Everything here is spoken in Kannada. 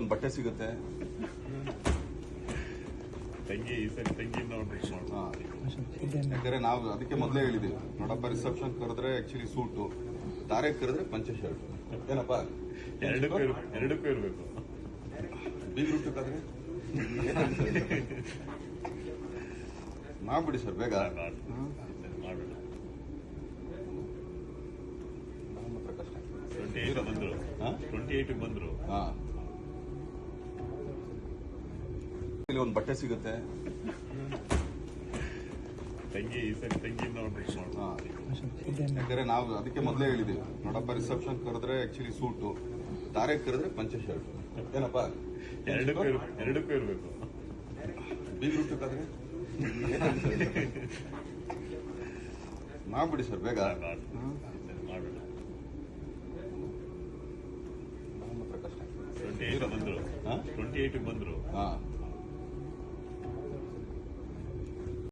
ಒಂದು ಬಟ್ಟೆ ಸಿಗುತ್ತೆ. ತಂಗಿ ಈ ಸರಿ. ಯಾಕಂದ್ರೆ ನಾವು ಅದಕ್ಕೆ ಮೊದಲೇ ಹೇಳಿದ್ದೀವಿ. ನೋಡಪ್ಪ ರಿಸೆಪ್ಷನ್ ಕರೆದ್ರೆ ಆಕ್ಚುಲಿ ಸೂಟು ದಾರೆ ಕರೆದ್ರೆ ಪಂಚ ಶರ್ಟ್ ಏನಪ್ಪ? ಎರಡಕ್ಕೂ ಎರಡಕ್ಕೂ ಇರ್ಬೇಕು. ಮಾಡ್ಬಿಡಿ ಸರ್ ಬೇಗ. ಟ್ವೆಂಟಿ ಏಟ್ ಬಂದ್ರು. ಹಾ? ಟ್ವೆಂಟಿ ಏಟ್ ಬಂದ್ರು. ಹಾ. ಒಂದು ಬಟ್ಟೆ ಸಿಗುತ್ತೆ. ತಂಗಿ ಈ ಸರಿ ತಂಗಿ. ಯಾಕಂದ್ರೆ ನಾವು ಅದಕ್ಕೆ ಮೊದಲೇ ಹೇಳಿದೀವಿ ನೋಡಪ್ಪ ರಿಸೆಪ್ಷನ್ ಕರೆದ್ರೆ ಆಕ್ಚುಲಿ ಸೂಟು ತಾರೆ ಕರೆದ್ರೆ ಪಂಚೆ ಶರ್ಟ್ ಏನಪ್ಪ? ಎರಡಕ್ಕೂ ಇರಬೇಕು ಎರಡಕ್ಕೂ ಇರಬೇಕು. ಬೀಗ್ ಆದ್ರೆ? ಮಾಡ್ಬಿಡಿ ಸರ್ ಬೇಗ? ಟ್ವೆಂಟಿ ಏಟ್ ಬಂದ್ರು. ಹಾ.